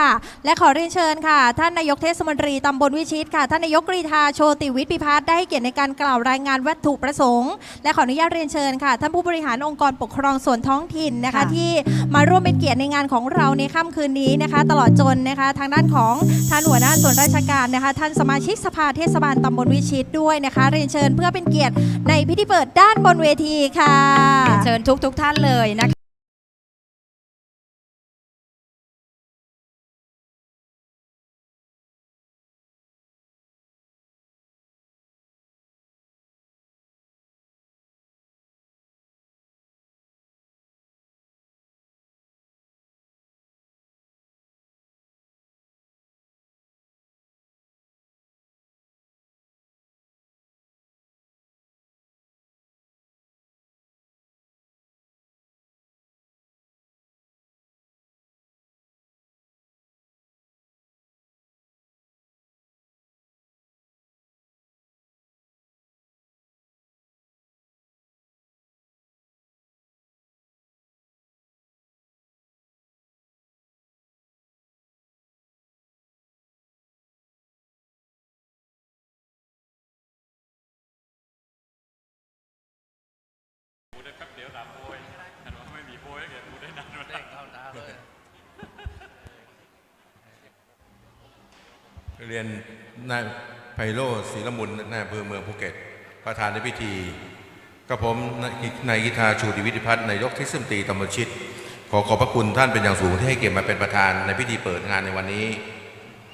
ค่ะและขอเรียนเชิญค่ะ ท่านนายกเทศมนตรีตำบลวิชิตค่ะ ท่านนายกกรีธาโชติวิทย์พิพัฒน์ได้ให้เกียรติในการกล่าวรายงานวัตถุประสงค์ และขออนุญาตเรียนเชิญค่ะ ท่านผู้บริหารองค์กรปกครองส่วนท้องถิ่นนะคะ ค่ะที่มาร่วมเป็นเกียรติในงานของเราในค่ำคืนนี้นะคะ ตลอดจนนะคะ ทางด้านของท่านหัวหน้าส่วนราชการนะคะ ท่านสมาชิกสภาเทศบาลตำบลวิชิตด้วยนะคะ เรียนเชิญเพื่อเป็นเกียรติในพิธีเปิดด้านบนเวทีค่ะ เชิญทุกทุกๆท่านเลยนะคะ เรียนนายไพโรจน์ศรีละมุนนายอำเภอเมืองภูเก็ต ประธานในพิธีกับผมนายกิธาชูดิวิธิพัฒน์นายกเทศมนตรีตำบลชิด ขอขอบพระคุณท่านเป็นอย่างสูงที่ให้เกียรติมาเป็นประธานในพิธีเปิดงานในวันนี้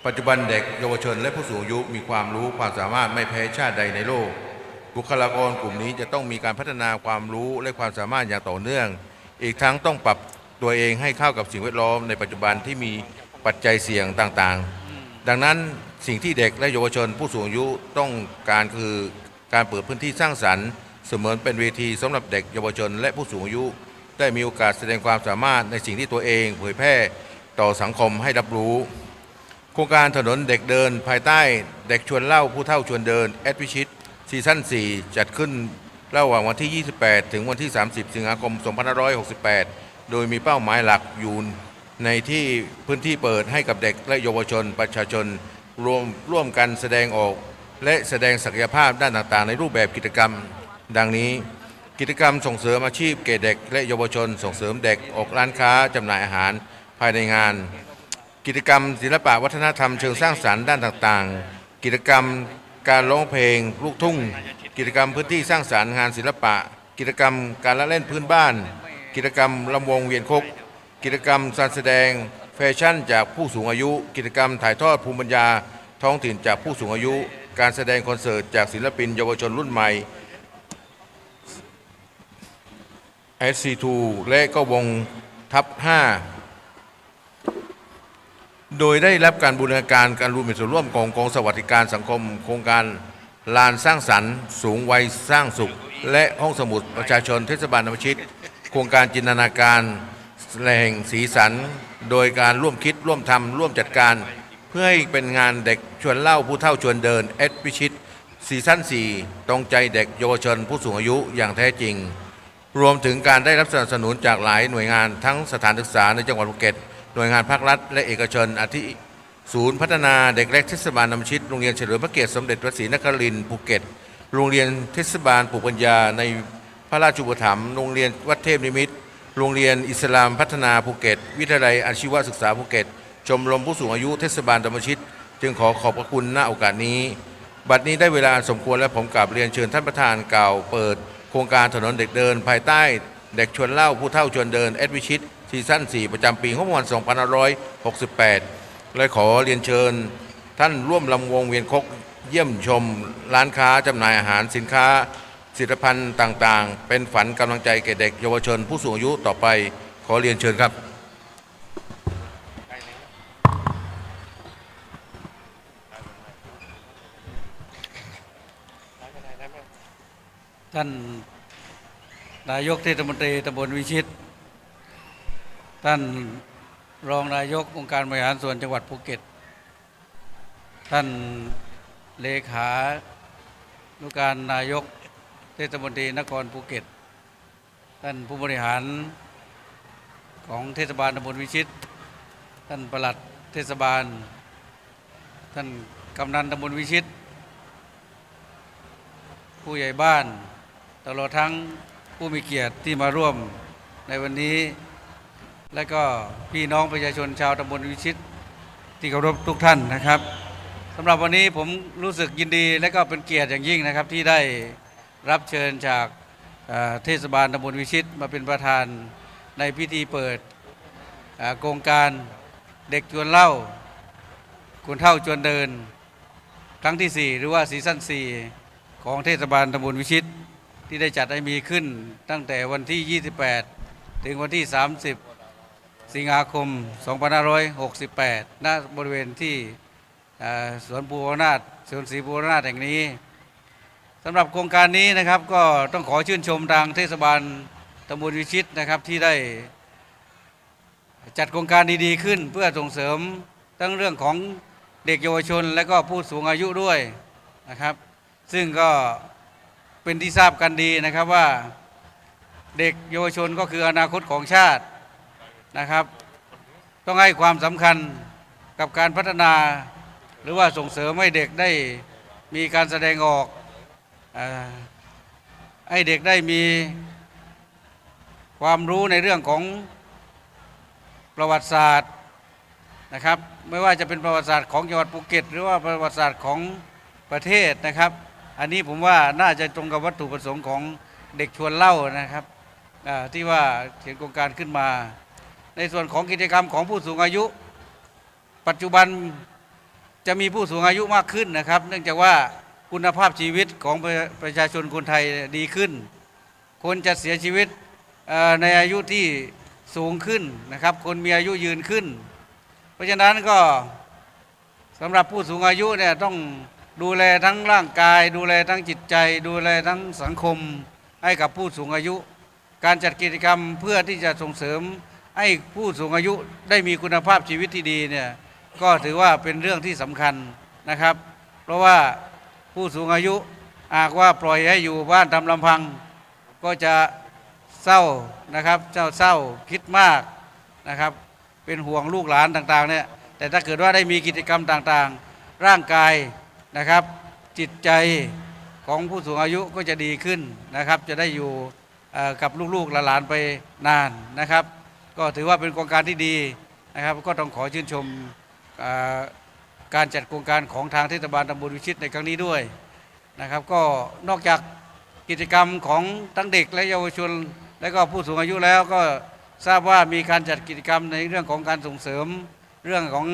ปัจจุบันเด็กเยาวชนและผู้สูงอายุมีความรู้ความสามารถไม่แพ้ชาติใดในโลก บุคลากรกลุ่มนี้จะต้องมีการพัฒนาความรู้และความสามารถอย่างต่อเนื่อง อีกทั้งต้องปรับตัวเองให้เข้ากับสิ่งแวดล้อมในปัจจุบันที่มีปัจจัยเสี่ยงต่างๆ ดังนั้นสิ่งที่เด็กและเยาวชนผู้สูงอายุต้องการคือการเปิดพื้นที่สร้างสรรค์ เสมือนเป็นเวทีสำหรับเด็กเยาวชน และผู้สูงอายุ ได้มีโอกาสแสดงความสามารถในสิ่งที่ตัวเองเผยแพร่ต่อสังคมให้รับรู้ โครงการถนนเด็กเดิน ภายใต้เด็กชวนเล่าผู้เท่าชวนเดิน แอดวิชิต ซีซั่น 4 จัดขึ้นระหว่างวันที่ 28 ถึงวันที่ 30 สิงหาคม 2568 โดยมีเป้าหมายหลักอยู่ในที่พื้นที่เปิดให้กับเด็กและเยาวชนประชาชนรวมร่วมกันแสดงออก และแสดงศักยภาพด้านต่างๆ ในรูปแบบกิจกรรม ดังนี้ กิจกรรมส่งเสริมอาชีพแก่เด็ก และเยาวชน ส่งเสริมเด็กออกร้านค้าจำหน่ายอาหารภายในงาน กิจกรรมศิลปะวัฒนธรรมเชิงสร้างสรรค์ด้านต่างๆ กิจกรรม การร้องเพลงลูกทุ่ง กิจกรรมพื้นที่สร้างสรรค์งานศิลปะ กิจกรรมการละเล่นพื้นบ้าน กิจกรรมลำวงเวียนคก กิจกรรมการแสดง แฟชั่นจากผู้สูงอายุ กิจกรรมถ่ายทอดภูมิปัญญา ท้องถิ่นจากผู้สูงอายุ การแสดงคอนเสิร์ตจากศิลปิน เยาวชนรุ่นใหม่ SC2 และก็วงทับ5 โดยได้รับการบูรณาการการรวมมีส่วนร่วมของกองสวัสดิการสังคม โครงการลานสร้างสรรค์ สูงวัยสร้างสุข และห้องสมุดประชาชนเทศบาลนวชิต โครงการจินตนาการแหล่งสีสัน โดยการร่วมคิดร่วมทำร่วมจัดการ เพื่อให้เป็นงานเด็กชวนเล่าผู้เท่าชวนเดินเอดพิชิตซีซั่น4ตรงใจเด็กเยาวชนผู้สูงอายุอย่างแท้จริง รวมถึงการได้รับสนับสนุนจากหลายหน่วยงานทั้งสถานศึกษาในจังหวัดภูเก็ต หน่วยงานภาครัฐ และเอกชน อาทิศูนย์พัฒนาเด็กเล็กเทศบาลนำชิดโรงเรียนเฉลิมพระเกียรติสมเด็จพระศรีนครินทร์ภูเก็ต โรงเรียนเทศบาลปลูกปัญญาในพระราชูปถัมภ์โรงเรียนวัดเทพนิมิตร โรงเรียนอิสลามพัฒนาภูเก็ต วิทยาลัยอาชีวศึกษาภูเก็ต ชมรมผู้สูงอายุเทศบาลตำบลชิด จึงขอขอบพระคุณณโอกาสนี้ บัดนี้ได้เวลาสมควรและผมกราบเรียนเชิญท่านประธานกล่าวเปิด โครงการถนนเด็กเดิน ภายใต้ เด็กชวนเล่าผู้เท่าชวนเดินแอดวิชิต ซีซั่น4 ประจำปีงบประมาณ2568และขอเรียนเชิญ ท่านร่วมลำวงเวียนคกเยี่ยมชม ร้านค้าจำหน่ายอาหารสินค้าสิทภัณฑ์ต่างๆ เป็นฝันกำลังใจแก่เด็กเยาวชนผู้สูงอายุต่อไปขอเรียนเชิญครับท่านนายกเทศมนตรีตำบลวิชิต ท่านรองนายกองค์การบริหารส่วนจังหวัดภูเก็ต ท่านเลขานุการนายกเทศมนตรีนครภูเก็ต ท่านผู้บริหารของเทศบาลตำบลวิชิต ท่านประหลัดเทศบาล ท่านกำนันตำบลวิชิต ผู้ใหญ่บ้าน ตลอดทั้งผู้มีเกียรติที่มาร่วมในวันนี้ และก็พี่น้องประชาชนชาวตำบลวิชิตที่เคารพทุกท่านนะครับสำหรับวันนี้ผมรู้สึกยินดีและก็เป็นเกียรติอย่างยิ่งนะครับ ที่ได้รับเชิญจากเทศบาลตำบลวิชิตมาเป็นประธานในพิธีเปิดโครงการเด็กชวนเล่าคนเท่าชวนเดิน ครั้งที่ 4 หรือว่าซีซั่น4 ของเทศบาลตำบลวิชิต ที่ได้จัดให้มีขึ้นตั้งแต่วันที่ 28 ถึงวันที่ 30 สิงหาคม 2568 ณ บริเวณที่สวนภูวนาถสวนศรีภูวนาถแห่งนี้สำหรับโครงการนี้นะครับก็ต้องขอชื่นชมทางเทศบาลตำบลวิชิตนะครับที่ได้จัดโครงการดีๆขึ้น เพื่อส่งเสริมทั้งเรื่องของเด็กเยาวชน และก็ผู้สูงอายุด้วยนะครับ ซึ่งก็เป็นที่ทราบกันดีนะครับว่าเด็กเยาวชนก็คืออนาคตของชาติ นะครับ ต้องให้ความสำคัญกับการพัฒนา หรือว่าส่งเสริมให้เด็กได้มีการแสดงออกอให้เด็กได้มีความรู้ในเรื่องของประวัติศาสตร์นะครับ ไม่ว่าจะเป็นประวัติศาสตร์ของจังหวัดภูเก็ต หรือว่าประวัติศาสตร์ของประเทศนะครับ อันนี้ผมว่าน่าจะตรงกับวัตถุประสงค์ของเด็กชวนเล่านะครับที่ว่าเขียนโครงการขึ้นมา ในส่วนของกิจกรรมของผู้สูงอายุ ปัจจุบันจะมีผู้สูงอายุมากขึ้นนะครับ เนื่องจากว่าคุณภาพชีวิตของประชาชนคนไทยดีขึ้น คนจะเสียชีวิตในอายุที่สูงขึ้นนะครับ คนมีอายุยืนขึ้น เพราะฉะนั้นก็สำหรับผู้สูงอายุเนี่ยต้องดูแลทั้งร่างกาย ดูแลทั้งจิตใจ ดูแลทั้งสังคมให้กับผู้สูงอายุ การจัดกิจกรรมเพื่อที่จะส่งเสริม ให้ผู้สูงอายุได้มีคุณภาพชีวิตที่ดีเนี่ยก็ถือว่าเป็นเรื่องที่สำคัญนะครับ เพราะว่าผู้สูงอายุหากว่าปล่อยให้อยู่บ้านทำลำพัง ก็จะเศร้านะครับ เจ้าเศร้าคิดมากนะครับ เป็นห่วงลูกหลานต่างๆเนี่ยแต่ถ้าเกิดว่าได้มีกิจกรรมต่างๆ ร่างกายนะครับ จิตใจของผู้สูงอายุก็จะดีขึ้นนะครับ จะได้อยู่กับลูกๆหลานๆไปนานนะครับ ก็ถือว่าเป็นโครงการที่ดีนะครับ ก็ต้องขอชื่นชมการจัดโครงการของทางเทศบาลตำบลวิชิตในครั้งนี้ด้วยนะครับ ก็นอกจากกิจกรรมของทั้งเด็กและเยาวชน และก็ผู้สูงอายุแล้วก็ทราบว่ามีการจัดกิจกรรมในเรื่องของการส่งเสริมเรื่องของ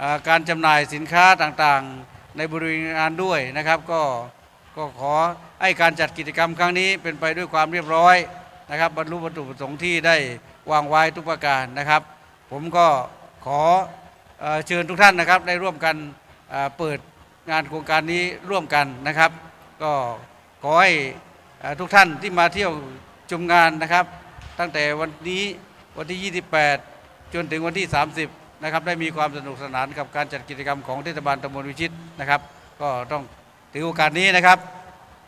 ออการจำหน่ายสินค้าต่างๆ ในบริเวณงานด้วยนะครับ ก็ก็ขอให้การจัดกิจกรรมครั้งนี้เป็นไปด้วยความเรียบร้อย นะครับบรรลุวัตถุประสงค์ที่ได้วางไว้ทุกประการนะครับ ผมก็ขอเชิญทุกท่านนะครับได้ร่วมกันเปิดงานโครงการนี้ร่วมกันนะครับ ก็ขอให้ทุกท่านที่มาเที่ยวชมงานนะครับ ตั้งแต่วันนี้วันที่ 28 จนถึงวันที่ 30 นะครับ ได้มีความสนุกสนานกับการจัดกิจกรรมของเทศบาลตำบลวิชิตนะครับ ก็ต้องถือโอกาสนี้นะครับ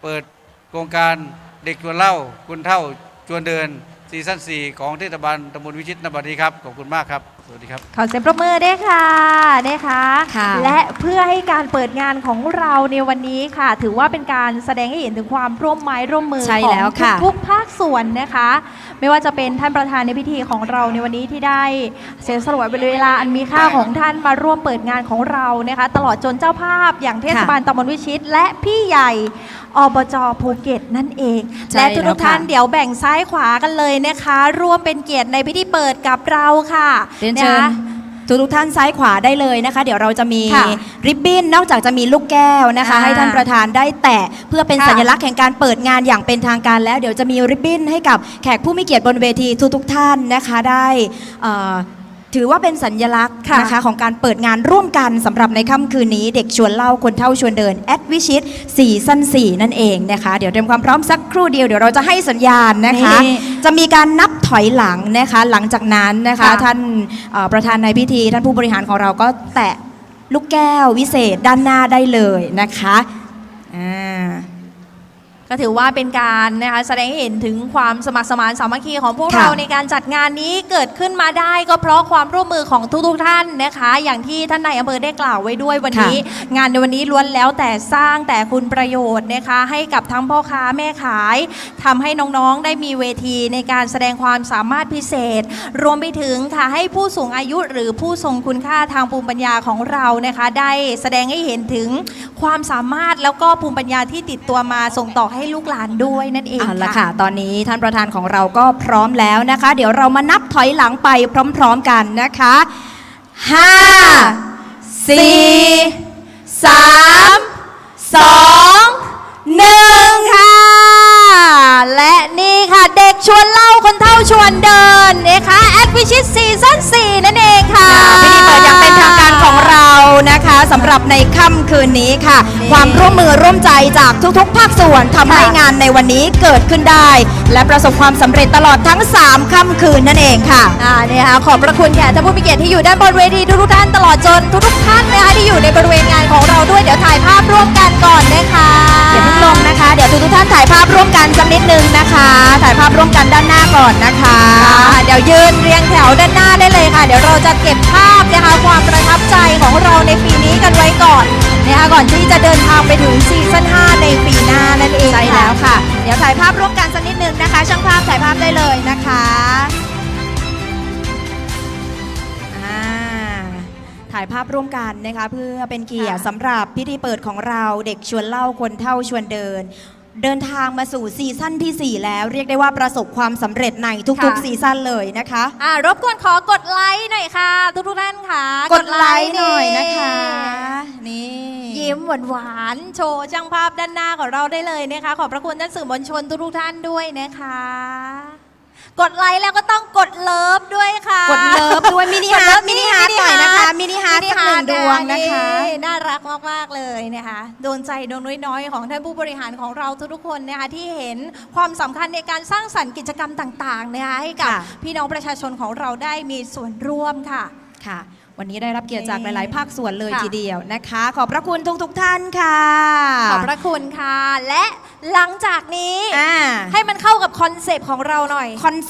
เปิดโครงการเด็กชวนเล่าคุณเท่า ชวนเดินซีซั่น4ของเทศบาลตำบลวิชิตนบัดนี้ครับ ขอบคุณมากครับ สวัสดีครับ ขอเสียงปรบมือด้วยค่ะนะคะค่ะ และเพื่อให้การเปิดงานของเราในวันนี้ค่ะ ถือว่าเป็นการแสดงให้เห็นถึงความร่วมไม้ร่วมมือใช่ของแล้วค่ะทุกๆภาคส่วนนะคะ ไม่ว่าจะเป็นท่านประธานในพิธีของเราในวันนี้ที่ได้เสียสละเวลาอันมีค่าของท่านมาร่วมเปิดงานของเรานะคะ ตลอดจนเจ้าภาพอย่างเทศบาลตำบลวิชิต และพี่ใหญ่อบจภูเก็ตนั่นเอง ใช่และทุแล้วกๆท่านค่ะเดี๋ยวแบ่งซ้ายขวากันเลยนะคะ ร่วมเป็นเกียรติในพิธีเปิดกับเราค่ะ เรียนเชิญนะคะทุกทุกๆท่านซ้ายขวาได้เลยนะคะ เดี๋ยวเราจะมีค่ะริบบิ้นนอกจากจะมีลูกแก้วนะคะ อ่าให้ท่านประธานได้แตะเพื่อเป็นค่ะสัญลักษณ์แห่งการเปิดงานอย่างเป็นทางการแล้ว เดี๋ยวจะมีริบบิ้นให้กับแขกผู้มีเกียรติบนเวทีทุกทุกๆท่านนะคะได้เอ่อ ถือว่าเป็นสัญลักษณ์ค่ะนะคะของการเปิดงานร่วมกันสำหรับในค่ำคืนนี้ เด็กชวนเล่าคนเท่าชวนเดินแอดวิชิตสี่สั้นสี่นั่นเองนะคะเดี๋ยวเตรียมความพร้อมสักครู่เดียวเดี๋ยวเราจะให้สัญญาณนะคะนี่จะมีการนับถอยหลังนะคะหลังจากนั้นนะคะค่ะท่านเอ่อประธานในพิธี ท่านผู้บริหารของเราก็แตะลูกแก้ววิเศษด้านหน้าได้เลยนะคะอ่า ก็ถือว่าเป็นการนะคะแสดงให้เห็นถึงความสมัครสมานสามัคคีของพวกค่ะเราในการจัดงานนี้เกิดขึ้นมาได้ ก็เพราะความร่วมมือของทุกๆท่านนะคะ อย่างที่ท่านนายอำเภอได้กล่าวไว้ด้วยวันนี้ งานในวันนี้ล้วนแล้วแต่สร้างแต่คุณประโยชน์นะคะ ให้กับทั้งพ่อค้าแม่ขายทำให้น้องๆได้มีเวทีในการแสดงความสามารถพิเศษ รวมไปถึงค่ะให้ผู้สูงอายุหรือผู้ทรงคุณค่าทางภูมิปัญญาของเรานะคะ ได้แสดงให้เห็นถึงความสามารถแล้วก็ภูมิปัญญาที่ติดตัวมาส่งต่อให้ลูกหลานด้วยนั่นเองเอาละค่ะค่ะ ตอนนี้ท่านประธานของเราก็พร้อมแล้วนะคะ เดี๋ยวเรามานับถอยหลังไปพร้อมๆกันนะคะ5 4 3 2 1ค่ะ และนี่ค่ะเด็กชวนเล่าคนเท่าชวนเดินนะคะแอดวิชิตซีซั่น4นั่นเองค่ะพิธีเปิดอย่างเป็นทางการของเรา นะคะสำหรับในค่ำคืนนี้ค่ะนี่ความร่วมมือร่วมใจจากทุกๆ ภาคส่วนทำให้ค่ะงานในวันนี้เกิดขึ้นได้ และประสบความสำเร็จตลอดทั้ง 3 ค่ำคืนนั่นเองค่ะ อ่าเนี่ยค่ะขอบพระคุณแขกท่านผู้มีเกียรติที่อยู่ด้านบนเวทีทุกๆท่านตลอดจนทุกๆท่านนะคะที่อยู่ในบริเวณงานของเราด้วยเดี๋ยวถ่ายภาพร่วมกันก่อนนะคะเดี๋ยวเพิ่งลงนะคะ เดี๋ยวทุกๆท่านถ่ายภาพร่วมกันสักนิดนึงนะคะ ถ่ายภาพร่วมกันด้านหน้าก่อนนะคะอ่าเดี๋ยวยืนเรียงแถวด้านหน้าได้เลยค่ะ เดี๋ยวเราจะเก็บภาพ นะคะความประทับใจของเราในปีนี้กันไว้ก่อนนะคะก่อนที่จะเดินทางไปถึงซีซั่น5ในปีหน้านั่นเองใช่แล้วค่ะ เดี๋ยวถ่ายภาพร่วมกันสักนิดนึงนะคะ ช่างภาพถ่ายภาพได้เลยนะคะอ่าถ่ายภาพร่วมกันนะคะเพื่อเป็นเกียรติค่ะสำหรับพิธีเปิดของเราเด็กชวนเล่าคนเท่าชวนเดิน เดินทางมาสู่ซีซั่นทีสี่ 4 แล้ว เรียกได้ว่าประสบความสำเร็จในทุกค่ะ ๆซีซั่นเลยนะคะ อ่ารบกวนขอกดไลค์หน่อยค่ะทุกๆท่านค่ะกดไลค์หน่อยนะคะ นี่ ยิ้มหวานๆโชว์ช่างภาพด้านหน้าของเราได้เลยนะคะ ขอบพระคุณท่านสื่อมวลชนทุกๆท่านด้วยนะคะ กดไลค์แล้วก็ต้องกดเลิฟด้วยค่ะกดเลิฟด้วยมินิฮาร์ทมินิฮาร์ทหน่อยนะคะมินิฮาร์ทสักหนึ่งดวงนะคะน่ารักมากๆเลยนะคะโดนใจดวงน้อยๆ ของท่านผู้บริหารของเราทุกๆคนนะคะที่เห็นความสำคัญในการสร้างสรรค์กิจกรรมต่างๆนะคะให้กับค่ะพี่น้องประชาชนของเราได้มีส่วนร่วมค่ะค่ะวันนี้ได้รับเกียรติจากนี่หลาย ๆ ภาคส่วนเลยค่ะทีเดียวนะคะ ขอบพระคุณทุกๆท่านค่ะ ขอบพระคุณค่ะ และหลังจากนี้อ่าให้มันเข้ากับคอนเซปต์ของเราหน่อยคอนเซ